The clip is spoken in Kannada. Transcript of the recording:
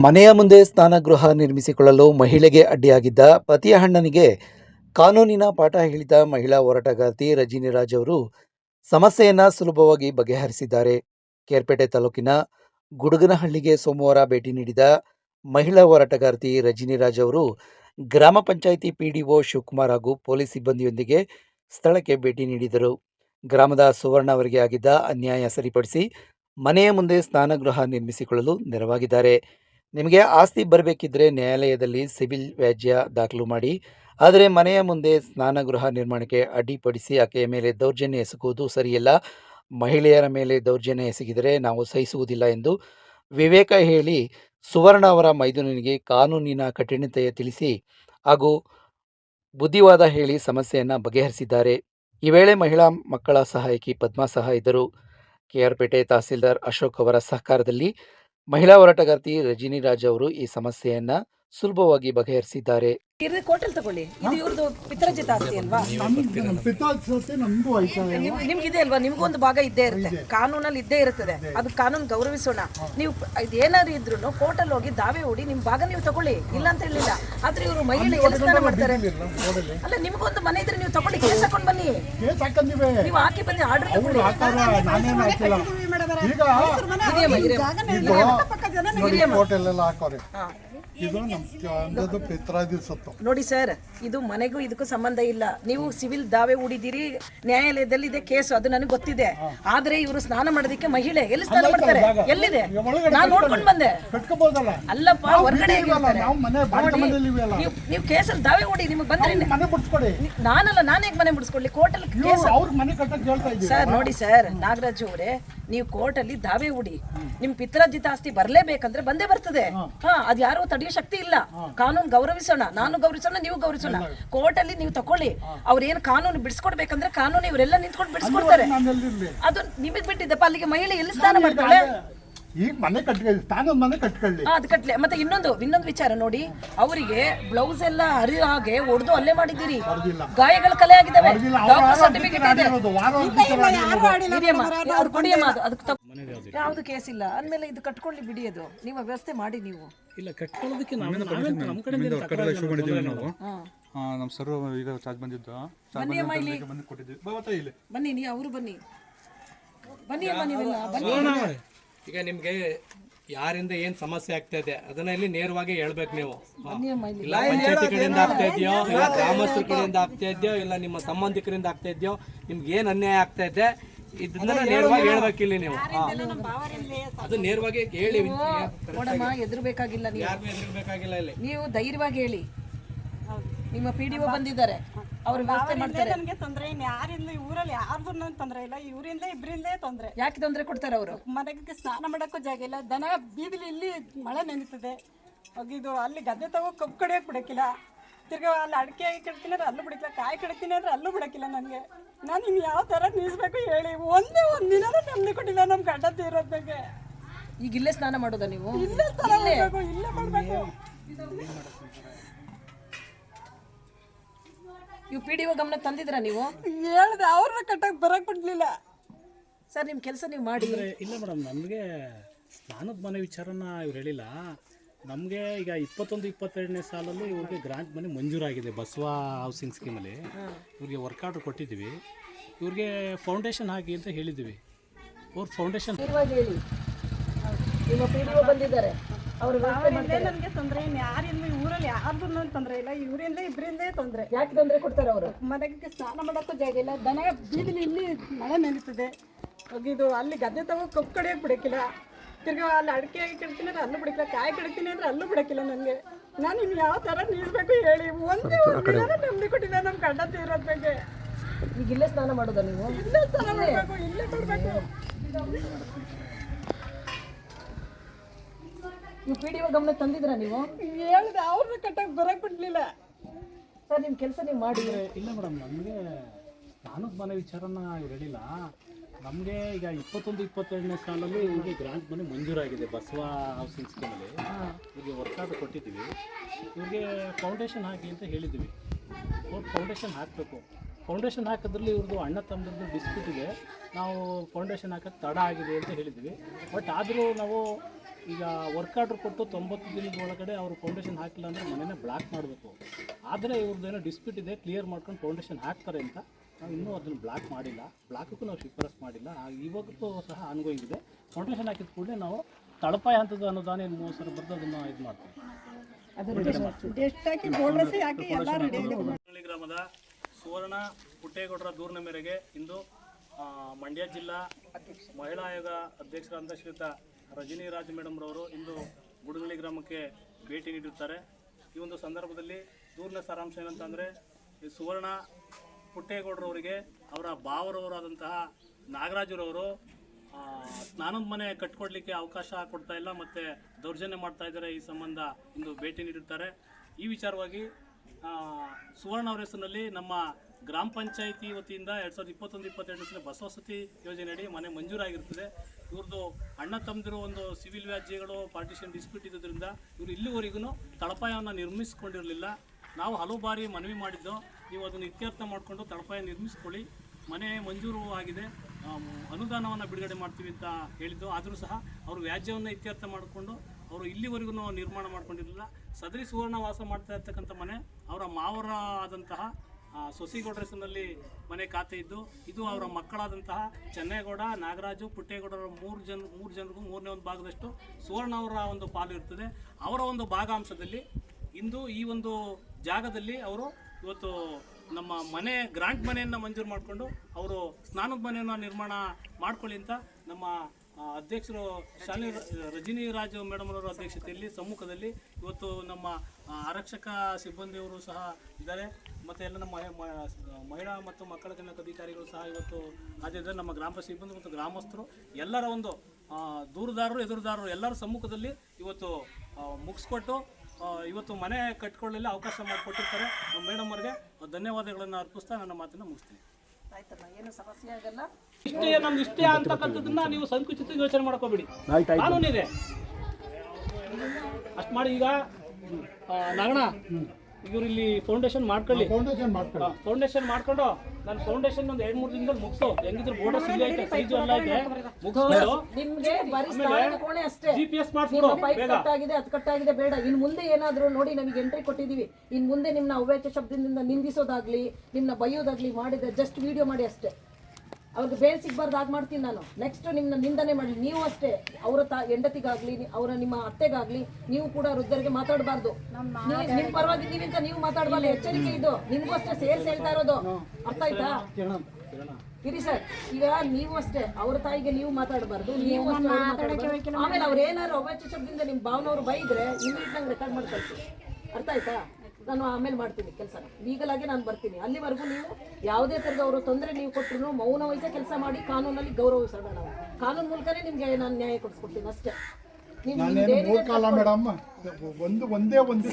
ಮನೆಯ ಮುಂದೆ ಸ್ನಾನಗೃಹ ನಿರ್ಮಿಸಿಕೊಳ್ಳಲು ಮಹಿಳೆಗೆ ಅಡ್ಡಿಯಾಗಿದ್ದ ಪತಿಯ ಅಣ್ಣನಿಗೆ ಕಾನೂನಿನ ಪಾಠ ಹೇಳಿದ ಮಹಿಳಾ ಹೋರಾಟಗಾರ್ತಿ ರಜಿನಿ ರಾಜ್ ಅವರು ಸಮಸ್ಯೆಯನ್ನ ಸುಲಭವಾಗಿ ಬಗೆಹರಿಸಿದ್ದಾರೆ. ಕೇರ್ಪೇಟೆ ತಾಲೂಕಿನ ಗುಡುಗನಹಳ್ಳಿಗೆ ಸೋಮವಾರ ಭೇಟಿ ನೀಡಿದ ಮಹಿಳಾ ಹೋರಾಟಗಾರ್ತಿ ರಜಿನಿ ರಾಜ್ ಅವರು ಗ್ರಾಮ ಪಂಚಾಯಿತಿ ಪಿಡಿಒ ಶಿವಕುಮಾರ್ ಹಾಗೂ ಪೊಲೀಸ್ ಸಿಬ್ಬಂದಿಯೊಂದಿಗೆ ಸ್ಥಳಕ್ಕೆ ಭೇಟಿ ನೀಡಿದರು. ಗ್ರಾಮದ ಸುವರ್ಣ ಅವರಿಗೆ ಆಗಿದ್ದ ಅನ್ಯಾಯ ಸರಿಪಡಿಸಿ ಮನೆಯ ಮುಂದೆ ಸ್ನಾನಗೃಹ ನಿರ್ಮಿಸಿಕೊಳ್ಳಲು ನೆರವಾಗಿದ್ದಾರೆ. ನಿಮಗೆ ಆಸ್ತಿ ಬರಬೇಕಿದ್ರೆ ನ್ಯಾಯಾಲಯದಲ್ಲಿ ಸಿವಿಲ್ ವ್ಯಾಜ್ಯ ದಾಖಲು ಮಾಡಿ, ಆದರೆ ಮನೆಯ ಮುಂದೆ ಸ್ನಾನಗೃಹ ನಿರ್ಮಾಣಕ್ಕೆ ಅಡ್ಡಿಪಡಿಸಿ ಆಕೆಯ ಮೇಲೆ ದೌರ್ಜನ್ಯ ಎಸಗುವುದು ಸರಿಯಲ್ಲ. ಮಹಿಳೆಯರ ಮೇಲೆ ದೌರ್ಜನ್ಯ ಎಸಗಿದರೆ ನಾವು ಸಹಿಸುವುದಿಲ್ಲ ಎಂದು ವಿವೇಕ ಹೇಳಿ ಸುವರ್ಣ ಅವರ ಮೈದುನಿಗೆ ಕಾನೂನಿನ ಕಠಿಣತೆ ತಿಳಿಸಿ ಹಾಗೂ ಬುದ್ಧಿವಾದ ಹೇಳಿ ಸಮಸ್ಯೆಯನ್ನು ಬಗೆಹರಿಸಿದ್ದಾರೆ. ಈ ವೇಳೆ ಮಹಿಳಾ ಮಕ್ಕಳ ಸಹಾಯಕಿ ಪದ್ಮಾ ಸಹ ಇದ್ದರು. ಕೆಆರ್ಪೇಟೆ ತಹಸೀಲ್ದಾರ್ ಅಶೋಕ್ ಅವರ ಸಹಕಾರದಲ್ಲಿ ಮಹಿಳಾ ಹೋರಾಟಗಾರ್ತಿ ರಜಿನಿ ರಾಜ್ ಅವರು ಈ ಸಮಸ್ಯೆಯನ್ನ ಸುಲಭವಾಗಿ ಬಗೆಹರಿಸಿದ್ದಾರೆ. ಇರ್ರಿ ಕೋಟಲ್ ತಗೊಳ್ಳಿ. ಇದು ಇವ್ರದ್ದು ಪಿತರಜಿತ ಆಸ್ತಿ ಅಲ್ವಾ? ನಿಮ್ ನಿಮ್ಗಿದೆ ಅಲ್ವಾ? ನಿಮ್ಗೂ ಒಂದು ಭಾಗ ಇದ್ದೇ ಇರುತ್ತೆ. ಕಾನೂನಲ್ಲಿ ಇದ್ದೇ ಇರುತ್ತದೆ. ಅದು ಕಾನೂನು ಗೌರವಿಸೋಣ. ನೀವು ಇದೇನಾದ್ರು ಇದ್ರು ಕೋರ್ಟಲ್ಲಿ ಹೋಗಿ ದಾವೆ ಹೂಡಿ ನಿಮ್ ಭಾಗ ನೀವು ತಗೊಳ್ಳಿ. ಇಲ್ಲ ಅಂತ ಹೇಳಿಲ್ಲ. ಆದ್ರೆ ಇವರು ಮಹಿಳೆ ಎಲ್ಲಿ ಮಾಡ್ತಾರೆ. ಅಲ್ಲ ನಿಮ್ಗೊಂದು ಮನೆ ಇದ್ರೆ ನೀವು ತಗೊಳ್ಳಿ. ಕೇಸ್ ಹಾಕೊಂಡ್ ಬನ್ನಿ. ನೀವು ಹಾಕಿ ಬನ್ನಿ ಆರ್ಡರ್ ಹಾಕಿಲ್ಲ. ಈಗ ಹಿರಿಯಮ್ಮ ಹಿರಿಯಮ್ಮ. ನೋಡಿ ಹೋಟೆಲೆಲ್ಲ ಹಾಕೋರೆ. ಇದು ನಮ್ಮ ಅಂದದ್ದು ಪಿತ್ರಾದಿ ಸತ್ತು ನೋಡಿ ಸರ್ ಇದು ಮನೆಗೂ ಇದಕ್ಕೂ ಸಂಬಂಧ ಇಲ್ಲ. ನೀವು ಸಿವಿಲ್ ದಾವೆ ಹೂಡಿದಿರಿ ನ್ಯಾಯಾಲಯದಲ್ಲಿ ಇದೆ ಕೇಸು ಅದು ನನಗೆ ಗೊತ್ತಿದೆ. ಆದ್ರೆ ಇವರು ಸ್ನಾನ ಮಾಡೋದಕ್ಕೆ ಮಹಿಳೆ ಎಲ್ಲಿ ಸ್ನಾನ ಮಾಡ್ತಾರೆ? ಎಲ್ಲಿದೆ? ನಾನು ನೋಡ್ಕೊಂಡು ಬಂದೆ. ಅಲ್ಲಪ್ಪ ಹೊರಗಡೆ ನಾವು ಕೇಸಲ್ಲಿ ದಾವೆ ಹೂಡಿ ನಿಮಗೆ ಬಂದ್ರೆ ನಾನಲ್ಲ ನಾನು ಹೇಗೆ ಮನೆ ಮುಡಿಸ್ಕೊಳ್ಳಿ ಕೋರ್ಟಲ್ಲಿ ಸರ್ ನೋಡಿ ಸರ್ ನಾಗರಾಜ್ ಅವರೇ ನೀವು ಕೋರ್ಟಲ್ಲಿ ದಾವೆ ಹೂಡಿ ನಿಮ್ ಪಿತ್ರಾರ್ಜಿತ ಆಸ್ತಿ ಬರ್ಲೇಬೇಕಂದ್ರೆ ಬಂದೇ ಬರ್ತದೆ. ಹಾ. ಅದ್ ಯಾರು ತಡೆಯೋ ಶಕ್ತಿ ಇಲ್ಲ. ಕಾನೂನು ಗೌರವಿಸೋಣ ನಾನು ಗೌರವಿಸೋಣ ನೀವು ಗೌರವಿಸೋಣ. ಕೋರ್ಟಲ್ಲಿ ನೀವು ತಕೊಳ್ಳಿ. ಅವ್ರೇನು ಕಾನೂನು ಬಿಡಿಸ್ಕೊಡ್ಬೇಕಂದ್ರೆ ಕಾನೂನು ಇವರೆಲ್ಲ ನಿಂತ್ಕೊಂಡು ಬಿಡಿಸ್ಕೊಡ್ತಾರೆ. ಅದು ನಿಮಗೆ ಬಿಟ್ಟಿದ್ದಪ್ಪ ಅಲ್ಲಿಗೆ ಮಹಿಳೆ ಎಲ್ಲಿ ಸ್ನಾನ ಮಾಡ್ತಾಳೆ? ಈಗ ಮನೆ ಕಟ್ಕೊಳ್ಳಿ ತಾನೊಂದು ಮನೆ ಕಟ್ಕೊಳ್ಳಿ. ಅದು ಕಟ್ಲೆ. ಮತ್ತೆ ಇನ್ನೊಂದು ಇನ್ನೊಂದು ವಿಚಾರ ನೋಡಿ. ಅವರಿಗೆ ಬ್ಲೌಸ್ ಎಲ್ಲ ಹರಿ ಹಾಗೆ ಹೊಡೆದು ಅಲ್ಲೇ ಮಾಡಿದ್ದೀರಿ. ಹೊಡ್ದಿಲ್ಲ. ಗಾಯಗಳ ಕಲೆ ಆಗಿದ್ದಾವೆ. ಹೊಡ್ದಿಲ್ಲ, ಅವ್ರು ಡಾಕ್ಟರ್ ಆರೋಗ್ಯಕ್ಕೆ ಸರ್ಟಿಫಿಕೇಟ್ ಇದೆ. ಅದು ಕೊಡಿಯಮ್ಮ ಅದು ಅದಕ್ಕೆ ತಗೊ- ಯಾವ್ದು ಕೇಸ್ ಇಲ್ಲ. ಅಂದ್ಮೇಲೆ ಇದು ಕಟ್ಕೊಳ್ಳಿ ಬಿಡಿ ಅದು. ನೀವು ವ್ಯವಸ್ಥೆ ಮಾಡಿ ನೀವು. ಇಲ್ಲ ಕಟ್ಕೊಳ್ಳೋದಕ್ಕೆ ನಾವು ನಾವೇ ನಮ್ಮ ಕಡೆಯಿಂದ ಏನು ತಕರಾರು ಶುರು ಇಲ್ಲ ನಾವು. ಆ, ನಮ್ಮ ಸರ್ ಈಗ ಚಾರ್ಜ್ ಬಂದಿದ್ದು? ಚಾರ್ಜ್ ಬನ್ನಿ ಬಂದು ಇಲ್ಲಿ. ಬನ್ನಿ ನೀವು ಅವರು ಬನ್ನಿ. ಬನ್ನಿ ಅಮ್ಮ ನೀವೆಲ್ಲ. ಬನ್ನಿ. ಈಗ ನಿಮ್ಗೆ ಯಾರಿಂದ ಏನ್ ಸಮಸ್ಯೆ ಆಗ್ತಾ ಇದೆ ಅದನ್ನ ಇಲ್ಲಿ ನೇರವಾಗಿ ಹೇಳ್ಬೇಕು ನೀವು. ಇಲ್ಲಿ. ಇಲ್ಲ ಪಂಚಾಯತಿ ಕಡೆಯಿಂದ ಆಗ್ತಾ ಇದೆಯೋ ಇಲ್ಲ ಗ್ರಾಮಸ್ಥರ ಕಡೆಯಿಂದ ಆಗ್ತಾ ಇದೆಯೋ ಇಲ್ಲ ನಿಮ್ಮ ಸಂಬಂಧಿಕರಿಂದ ಆಗ್ತಾ ಇದೆಯೋ ನಿಮ್ಗೆ ಏನ್ ಅನ್ಯಾಯ ಆಗ್ತಾ ಇದೆ ಇದನ್ನ ನೇರವಾಗಿ ಹೇಳ್ಬೇಕಿಲ್ಲಿ ನೀವು. ಹಾ. ಅದು ನೇರವಾಗಿ ಹೇಳಿ ನೋಡಮ್ಮ ಎದುರ್ಬೇಕಾಗಿಲ್ಲ ನೀವು. ಯಾರಿಗೂ ಎದುರ್ಬೇಕಾಗಿಲ್ಲ ಇಲ್ಲಿ. ನೀವು ಧೈರ್ಯವಾಗಿ ಹೇಳಿ. ನಿಮ್ಮ ಪಿ ಡಿ ಒ ಬಂದಿದ್ದಾರೆ. ಅವ್ರು ವ್ಯವಸ್ಥೆ ಮಾಡ್ತಾರೆ. ನನಗೆ ತೊಂದರೆ ಇನ್ನು ಯಾರಿಂದ ಈ ಊರಲ್ಲಿ ಯಾರ್ದು ತೊಂದರೆ ಇಲ್ಲ. ಇವರಿಂದ ಇಬ್ಬರಿಂದೇ ತೊಂದರೆ. ಯಾಕೆ ತೊಂದರೆ ಕೊಡ್ತಾರೆ ಅವರು? ಮನೆಗೆ ಸ್ನಾನ ಮಾಡೋಕ್ಕೂ ಜಾಗ ಇಲ್ಲ. ದನ ಬೀದಿಲಿ ಇಲ್ಲಿ ಮಳೆ ನೆನೀತದೆ. ಇದು ಅಲ್ಲಿ ಗದ್ದೆ ತಗೋ ಕಬ್ಬು ಕಡಿಯೋಕೆ ಬಿಡೋಕ್ಕಿಲ್ಲ. ತಿರ್ಗಾ ಅಲ್ಲಿ ಅಡಿಕೆ ಕಡ್ತೀನಿ ಅಂದ್ರೆ ಅಲ್ಲೂ ಬಿಡಕ್ಕಿಲ್ಲ. ಕಾಯಿ ಕಡ್ತೀನಿ ಅಂದ್ರೆ ಅಲ್ಲೂ ಬಿಡಕ್ಕಿಲ್ಲ ನನಗೆ. ನಾನು ಇನ್ನು ಯಾವ ಥರ ನೀಸ್ಬೇಕು ಹೇಳಿ. ಒಂದೇ ಒಂದು ದಿನ ನೆಮ್ಮದಿ ಕೊಟ್ಟಿಲ್ಲ ನಮ್ಮ ಗಡ್ಡ ತೀರೋದ್ ಬಗ್ಗೆ. ಈಗ ಇಲ್ಲೇ ಸ್ನಾನ ಮಾಡೋದಾ ನೀವು? ಇಲ್ಲೇ ಸ್ನಾನ ಮಾಡಬೇಕು ಇಲ್ಲೇ ಮಾಡಬೇಕು. ನೀವು ಪಿ ಡಿ ಒ ಗಮನ ತಂದಿದ್ರ ನೀವು? ಹೇಳ್ದೆ ಅವ್ರನ್ನ ಕಟ್ಟಕ್ ಬರಕ್ ಬಿಡ್ಲಿಲ್ಲ. ಸರ್ ನಿಮ್ಮ ಕೆಲಸ ನೀವು ಮಾಡಿ. ಇಲ್ಲ ಮೇಡಮ್ ನಮಗೆ ಸ್ನಾನದ ಮನೆ ವಿಚಾರನ ಇವ್ರು ಹೇಳಿಲ್ಲ. ನಮಗೆ ಈಗ ಇಪ್ಪತ್ತೊಂದು ಇಪ್ಪತ್ತೆರಡನೇ ಸಾಲಲ್ಲಿ ಇವ್ರಿಗೆ ಗ್ರಾಂಟ್ ಮನೆ ಮಂಜೂರಾಗಿದೆ ಬಸವ ಹೌಸಿಂಗ್ ಸ್ಕೀಮಲ್ಲಿ ಇವ್ರಿಗೆ ವರ್ಕ್ ಆರ್ಡ್ರ್ ಕೊಟ್ಟಿದ್ದೀವಿ. ಇವ್ರಿಗೆ ಫೌಂಡೇಶನ್ ಹಾಕಿ ಅಂತ ಹೇಳಿದ್ದೀವಿ. ಅವ್ರ ಫೌಂಡೇಶನ್ ಹೇಳಿ. ನಿಮ್ಮ ಪಿ ಡಿ ಒ ಬಂದಿದ್ದಾರೆ. ಅವರು ವ್ಯವಸ್ಥೆ ಮಾಡ್ತಾರೆ. ನನಗೆ ತೊಂದರೆ ಇನ್ನು ಯಾರಿಂದ ಊರಲ್ಲಿ ಯಾರ್ದು ತೊಂದರೆ ಇಲ್ಲ. ಇವರಿಂದ ಇಬ್ಬರಿಂದ ತೊಂದರೆ. ಯಾಕೆ ತೊಂದರೆ ಕೊಡ್ತಾರೆ ಅವರು? ಮನೆಗೆ ಸ್ನಾನ ಮಾಡೋಕ್ಕೂ ಜಾಗ ಇಲ್ಲ. ದನ ಬೀದಿಲಿ ಇಲ್ಲಿ ಮಳೆ ನೆನೀತದೆ. ಇದು ಅಲ್ಲಿ ಗದ್ದೆ ತಗೋ ಕಬ್ಬು ಕಡಿಯೋಕೆ ಬಿಡಕ್ಕಿಲ್ಲ. ತಿರ್ಗಾ ಅಲ್ಲಿ ಅಡಿಕೆ ಕೆಡ್ತೀನಿ ಅಂದ್ರೆ ಅಲ್ಲೂ ಬಿಡಕ್ಕಿಲ್ಲ. ಕಾಯಿ ಕೆಡ್ತೀನಿ ಅಂದ್ರೆ ಅಲ್ಲೂ ಬಿಡಕ್ಕಿಲ್ಲ ನನಗೆ. ನಾನು ಇನ್ನು ಯಾವ ಥರ ನೀಡ್ಬೇಕು ಹೇಳಿ. ಒಂದೇ ಒಂದು ನಂಬಿ ಕೊಟ್ಟಿದೆ ಕೊಟ್ಟಿಲ್ಲ ನಮ್ಮ ಗಂಡ ತೀರೋದ್ ಬಗ್ಗೆ. ಈಗ ಇಲ್ಲೇ ಸ್ನಾನ ಮಾಡೋದಾ ನೀವು? ಇಲ್ಲೇ ಸ್ನಾನ ಮಾಡಬೇಕು ಇಲ್ಲೇ ಮಾಡಬೇಕು ನೀವು ಪಿ ಡಿ ಒ ಗಮನ ತಂದಿದ್ರ ನೀವು? ಹೇಳ್ದೆ ಅವ್ರನ್ನ ಕಟ್ಟಕ್ಕೆ ಬರಕ್ ಬಿಡ್ಲಿಲ್ಲ. ಸರ್ ನಿಮ್ಮ ಕೆಲಸ ನೀವು ಮಾಡಿ. ಇಲ್ಲ ಮೇಡಮ್ ನಮಗೆ ಕಾನೂನು ಮನೆ ವಿಚಾರನ ಇವ್ರು ಹೇಳಿಲ್ಲ. ನಮಗೆ ಈಗ ಇಪ್ಪತ್ತೊಂದು ಇಪ್ಪತ್ತೆರಡನೇ ಸಾಲಲ್ಲಿ ಹೀಗೆ ಗ್ರಾಂಟ್ ಮನೆ ಮಂಜೂರಾಗಿದೆ ಬಸವ ಹೌಸಿಂಗ್ ಸ್ಕೀಮಲ್ಲಿ ಹೀಗೆ ವರ್ಕ್ ಆದ ಕೊಟ್ಟಿದ್ದೀವಿ. ಇವ್ರಿಗೆ ಫೌಂಡೇಶನ್ ಹಾಕಿ ಅಂತ ಹೇಳಿದ್ದೀವಿ ಅವ್ರು ಫೌಂಡೇಶನ್ ಹಾಕಬೇಕು. ಫೌಂಡೇಶನ್ ಹಾಕೋದ್ರಲ್ಲಿ ಇವ್ರದ್ದು ಅಣ್ಣ ತಮ್ಮದ್ದು ಡಿಸ್ಪ್ಯೂಟ್ ಇದೆ. ನಾವು ಫೌಂಡೇಶನ್ ಹಾಕೋಕ್ಕೆ ತಡ ಆಗಿದೆ ಅಂತ ಹೇಳಿದ್ವಿ. ಬಟ್ ಆದರೂ ನಾವು ಈಗ ವರ್ಕ್ ಆರ್ಡ್ರ್ ಕೊಟ್ಟು ತೊಂಬತ್ತು ದಿನದ ಒಳಗಡೆ ಅವರು ಫೌಂಡೇಶನ್ ಹಾಕಿಲ್ಲ ಅಂದರೆ ಮನೆಯೇ ಬ್ಲಾಕ್ ಮಾಡಬೇಕು. ಆದರೆ ಇವ್ರದ್ದೇನೋ ಡಿಸ್ಪ್ಯೂಟ್ ಇದೆ ಕ್ಲಿಯರ್ ಮಾಡ್ಕೊಂಡು ಫೌಂಡೇಶನ್ ಹಾಕ್ತಾರೆ ಅಂತ. ನಾವು ಇನ್ನೂ ಅದನ್ನು ಬ್ಲಾಕ್ ಮಾಡಿಲ್ಲ. ಬ್ಲಾಕಕ್ಕೂ ನಾವು ಶಿಫಾರಸ್ ಮಾಡಿಲ್ಲ. ಇವತ್ತು ಸಹ ಅನ್ಗೋಯಿಂಗ್ ಇದೆ. ಫೌಂಡೇಶನ್ ಹಾಕಿದ ಕೂಡಲೇ ನಾವು ತಳಪಾಯ ಹಂತದ ಅನುದಾನ ಏನು ಮೂವತ್ತು ಸಾವಿರ ಬರ್ದು ಅದನ್ನು ಇದು ಮಾಡ್ತೀವಿ. ಗ್ರಾಮದ ಸುವರ್ಣ ಪುಟ್ಟೇಗೌಡರ ದೂರಿನ ಮೇರೆಗೆ ಇಂದು ಮಂಡ್ಯ ಜಿಲ್ಲಾ ಮಹಿಳಾ ಆಯೋಗ ಅಧ್ಯಕ್ಷರಾದಂಥ ಶ್ರೀಯುತ ರಜನಿ ರಾಜ್ ಮೇಡಮ್ ರವರು ಇಂದು ಗುಡುಗಳಿ ಗ್ರಾಮಕ್ಕೆ ಭೇಟಿ ನೀಡಿರುತ್ತಾರೆ. ಈ ಒಂದು ಸಂದರ್ಭದಲ್ಲಿ ದೂರಿನ ಸಾರಾಂಶ ಏನಂತಂದರೆ, ಈ ಸುವರ್ಣ ಪುಟ್ಟೇಗೌಡರವರಿಗೆ ಅವರ ಭಾವರವರಾದಂತಹ ನಾಗರಾಜರವರು ಸ್ನಾನದ ಮನೆ ಕಟ್ಕೊಡ್ಲಿಕ್ಕೆ ಅವಕಾಶ ಕೊಡ್ತಾ ಇಲ್ಲ, ಮತ್ತು ದೌರ್ಜನ್ಯ ಮಾಡ್ತಾ ಇದ್ದಾರೆ, ಈ ಸಂಬಂಧ ಇಂದು ಭೇಟಿ ನೀಡಿರ್ತಾರೆ ಈ ವಿಚಾರವಾಗಿ ಸುವರ್ಣ ಅವರ ಹೆಸರಿನಲ್ಲಿ ನಮ್ಮ ಗ್ರಾಮ ಪಂಚಾಯಿತಿ ವತಿಯಿಂದ ಎರಡು ಸಾವಿರದ ಇಪ್ಪತ್ತೊಂದು ಇಪ್ಪತ್ತೆರಡು ಬಸವಸತಿ ಯೋಜನೆಯಡಿ ಮನೆ ಮಂಜೂರಾಗಿರ್ತದೆ. ಇವ್ರದ್ದು ಅಣ್ಣ ತಮ್ಮದಿರೋ ಒಂದು ಸಿವಿಲ್ ವ್ಯಾಜ್ಯಗಳು ಪಾರ್ಟಿಷನ್ ಡಿಸ್ಪ್ಯೂಟ್ ಇದ್ದುದರಿಂದ ಇವರು ಇಲ್ಲಿವರೆಗೂ ತಳಪಾಯವನ್ನು ನಿರ್ಮಿಸಿಕೊಂಡಿರಲಿಲ್ಲ. ನಾವು ಹಲವು ಬಾರಿ ಮನವಿ ಮಾಡಿದ್ದು, ನೀವು ಅದನ್ನು ಇತ್ಯರ್ಥ ಮಾಡಿಕೊಂಡು ತಳಪಾಯ ನಿರ್ಮಿಸ್ಕೊಳ್ಳಿ. ಮನೆ ಮಂಜೂರು ಆಗಿದೆ. ಅನುದಾನವನ್ನು ಬಿಡುಗಡೆ ಮಾಡ್ತೀವಿ ಅಂತ ಹೇಳಿದ್ದು. ಆದರೂ ಸಹ ಅವರು ವ್ಯಾಜ್ಯವನ್ನು ಇತ್ಯರ್ಥ ಮಾಡಿಕೊಂಡು ಅವರು ಇಲ್ಲಿವರೆಗೂ ನಿರ್ಮಾಣ ಮಾಡ್ಕೊಂಡಿರಲಿಲ್ಲ. ಸದರಿ ಸುವರ್ಣ ವಾಸ ಮಾಡ್ತಾ ಇರ್ತಕ್ಕಂಥ ಮನೆ ಅವರ ಮಾವರ ಆದಂತಹ ಆ, ಸೊಸಿಗೌಡರ ಮನೆ ಖಾತೆ ಇದ್ದು ಇದು ಅವರ ಮಕ್ಕಳಾದಂತಹ ಚೆನ್ನೇಗೌಡ ನಾಗರಾಜು ಪುಟ್ಟೇಗೌಡರ ಮೂರು ಜನ ಮೂರು ಜನರಿಗೂ ಮೂರನೇ ಒಂದು ಭಾಗದಷ್ಟು ಸುವರ್ಣ ಅವರ ಒಂದು ಪಾಲು ಇರ್ತದೆ. ಅವರ ಒಂದು ಭಾಗಾಂಶದಲ್ಲಿ ಇಂದು ಈ ಒಂದು ಜಾಗದಲ್ಲಿ ಅವರು ಇವತ್ತು ನಮ್ಮ ಮನೆ ಗ್ರಾಂಟ್ ಮನೆಯನ್ನು ಮಂಜೂರು ಮಾಡಿಕೊಂಡು ಅವರು ಸ್ನಾನದ ಮನೆಯನ್ನು ನಿರ್ಮಾಣ ಮಾಡ್ಕೊಳ್ಳಿ ಅಂತ ನಮ್ಮ ಅಧ್ಯಕ್ಷರು ಶಾಲೆ ರಜನಿ ರಾಜ್ ಮೇಡಮ್ ಅವರ ಅಧ್ಯಕ್ಷತೆಯಲ್ಲಿ, ಸಮ್ಮುಖದಲ್ಲಿ ಇವತ್ತು ನಮ್ಮ ಆರಕ್ಷಕ ಸಿಬ್ಬಂದಿಯವರು ಸಹ ಇದ್ದಾರೆ. ಮತ್ತು ಎಲ್ಲ ನಮ್ಮ ಮಹಿಳಾ ಮತ್ತು ಮಕ್ಕಳ ಕಲ್ಯಾಣ ಅಧಿಕಾರಿಗಳು ಸಹ ಇವತ್ತು ಹಾಜರಿದ್ದಾರೆ. ನಮ್ಮ ಗ್ರಾಮ ಸಿಬ್ಬಂದಿ ಮತ್ತು ಗ್ರಾಮಸ್ಥರು, ಎಲ್ಲರ ಒಂದು ದೂರದಾರರು ದೂರುದಾರರು, ಎದುರುದಾರರು ಎಲ್ಲರ ಸಮ್ಮುಖದಲ್ಲಿ ಇವತ್ತು ಮುಗಿಸ್ಕೊಟ್ಟು ಇವತ್ತು ಮನೆ ಕಟ್ಕೊಳ್ಳಲು ಅವಕಾಶ ಮಾಡಿಕೊಟ್ಟಿರ್ತಾರೆ. ಮೇಡಮ್ ಅವರಿಗೆ ಧನ್ಯವಾದಗಳನ್ನು ಅರ್ಪಿಸ್ತಾ ನನ್ನ ಮಾತನ್ನು ಮುಗಿಸ್ತೀನಿ. ಆಯ್ತಮ್ಮ ಏನು ಸಮಸ್ಯೆ ಆಗಲ್ಲ? ಇಷ್ಟೇ ಅಂತಕ್ಕಂಥದ್ದನ್ನ ನೀವು ಸಂಕುಚಿತ ಯೋಚನೆ ಮಾಡ್ಕೋಬೇಡಿ. ಇದೆ. ಅಷ್ಟು ಮಾಡಿ ಈಗ ನಗಣ ಇವ್ರು ಇಲ್ಲಿ ಫೌಂಡೇಶನ್ ಮಾಡ್ಕೊಳ್ಳಿ. ಫೌಂಡೇಶನ್ ಮಾಡ್ಕೊಳ್ಳಿ. ಫೌಂಡೇಶನ್ ಮಾಡ್ಕೊಂಡು ನಾನು ಫೌಂಡೇಶನ್ ಒಂದು ಎರಡ್ ಮೂರು ದಿನದಲ್ಲಿ ಮುಗಿಸು. ಹೆಂಗಿದ್ರು ಬೋರ್ಡರ್ ಸಿಗ್ಲಿ ಐತೆ ಸೈಜು ಎಲ್ಲ ಐತೆ. ಮುಗಿಸ್ಬಿಟ್ಟು ನಿಮ್ಗೆ ಬರೀ ಸ್ನಾನದ ಕೋಣೆ ಅಷ್ಟೇ. ಜಿ ಪಿ ಎಸ್ ಮಾಡ್ಸ್ಬಿಡು ಪೈಪ್ ಬೇಗ. ಕಟ್ಟಾಗಿದೆ ಅದು ಕಟ್ಟಾಗಿದೆ ಬೇಡ. ಇನ್ ಮುಂದೆ ಏನಾದ್ರೂ ನೋಡಿ ನಮಗೆ ಎಂಟ್ರಿ ಕೊಟ್ಟಿದೀವಿ. ಇನ್ ಮುಂದೆ ನಿಮ್ನ ಅವ್ಯಾಚ ಶಬ್ದದಿಂದ ನಿಂದಿಸೋದಾಗ್ಲಿ ನಿಮ್ನ ಬೈಯೋದಾಗ್ಲಿ ಮಾಡಿದ್ರೆ ಜಸ್ಟ್ ವಿಡಿಯೋ ಮಾಡಿ ಅಷ್ಟೇ. ಅವ್ರಿಗೆ ಬೇರೆ ಸಿಗ್ಬಾರ್ದು ಹಾಗೆ ಮಾಡ್ತೀನಿ ನಾನು. ನೆಕ್ಸ್ಟ್ ನಿಮ್ಮನ್ನ ನಿಂದನೆ ಮಾಡಿ. ನೀವು ಅಷ್ಟೇ ಅವರ ತ ಹೆಂಡತಿಗಾಗ್ಲಿ ಅವರ ನಿಮ್ಮ ಅತ್ತೆಗಾಗ್ಲಿ ನೀವು ಕೂಡ ವೃದ್ಧರಿಗೆ ಮಾತಾಡಬಾರ್ದು. ನಿಮ್ ಪರವಾಗಿ ಅಂತ ನೀವು ಮಾತಾಡಬಾರ್ದು. ಎಚ್ಚರಿಕೆ ಇದು. ನಿಮ್ಗೂ ಅಷ್ಟೇ ಸೇರ್ಸಿ ಹೇಳ್ತಾ ಇರೋದು. ಅರ್ಥ ಆಯ್ತಾ? ಇರಿ ಸರ್. ಈಗ ನೀವು ಅಷ್ಟೇ ಅವ್ರ ತಾಯಿಗೆ ನೀವು ಮಾತಾಡಬಾರ್ದು. ನೀವು ಆಮೇಲೆ ಅವ್ರ ಏನಾದ್ರು ಅವಾಚ್ಯ ಶಬ್ದದಿಂದ ನಿಮ್ಮ ಭಾವನವ್ರು ಬೈದ್ರೆ ಇಮಿಡಿಯೇಟ್ ನಂಗೆ ರೆಕಾರ್ಡ್ ಮಾಡಿ ಕಳ್ಸಿ ಅರ್ಥ ಆಯ್ತಾ? ನಾನು ಆಮೇಲೆ ಮಾಡ್ತೀನಿ ಕೆಲಸ. ಲೀಗಲ್ ಆಗಿ ನಾನು ಬರ್ತೀನಿ. ಅಲ್ಲಿವರೆಗೂ ನೀವು ಯಾವುದೇ ಥರದ ಅವರು ತೊಂದರೆ ನೀವು ಕೊಟ್ಟರು ಮೌನ ವಹಿಸೇ ಕೆಲಸ ಮಾಡಿ ಕಾನೂನಲ್ಲಿ ಗೌರವಿಸೋಣ ನಾವು ಕಾನೂನು ಮೂಲಕನೇ ನಿಮಗೆ ನಾನು ನ್ಯಾಯ ಕೊಡಿಸ್ಕೊಡ್ತೀನಿ ಅಷ್ಟೇ. ಮೇಡಮ್. ಒಂದು ಒಂದೇ ಒಂದು